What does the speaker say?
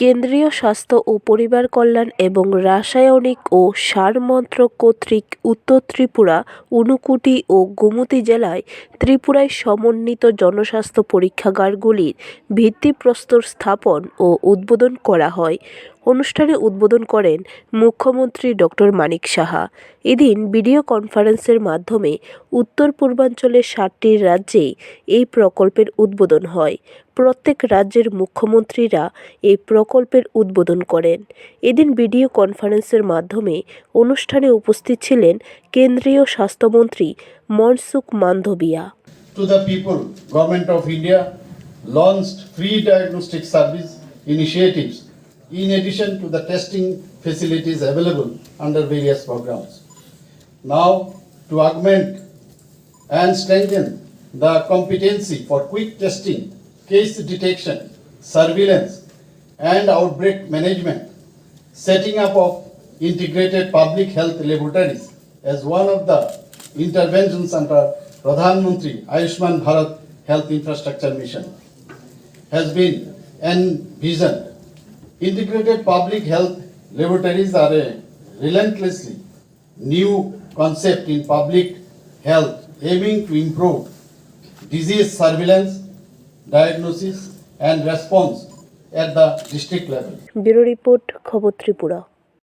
কেন্দ্রীয় স্বাস্থ্য ও পরিবার কল্যাণ এবং রাসায়নিক ও সার মন্ত্রক কর্তৃক উত্তর ত্রিপুরা, ঊনকোটি ও গোমতী জেলায় ত্রিপুরায় সমন্বিত জনস্বাস্থ্য পরীক্ষাগারগুলির ভিত্তিপ্রস্তর স্থাপন ও উদ্বোধন করা হয়। অনুষ্ঠানে উদ্বোধন করেন মুখ্যমন্ত্রী ডক্টর মানিক সাহা। এদিন ভিডিও কনফারেন্সের মাধ্যমে উত্তর পূর্বাঞ্চলের ষাটটি রাজ্যে এই প্রকল্পের উদ্বোধন হয়। প্রত্যেক রাজ্যের মুখ্যমন্ত্রীরা এই প্রকল্পের উদ্বোধন করেন। এদিন ভিডিও কনফারেন্সের মাধ্যমে অনুষ্ঠানে উপস্থিত ছিলেন কেন্দ্রীয় স্বাস্থ্যমন্ত্রী Mansukh মান্ধবিয়া। To the people, Government of India launched free diagnostic service initiatives in addition to the testing facilities available under various programs. Now, to augment and strengthen the competency for quick testing, case detection, surveillance, and outbreak management, setting up of integrated public health laboratories as one of the interventions under Pradhan Mantri Ayushman Bharat Health Infrastructure Mission has been envisioned. Integrated public health laboratories are a relentlessly new concept in public health aiming to improve disease surveillance, diagnosis and response at the district level. Bureau Report, Khobo Tripura.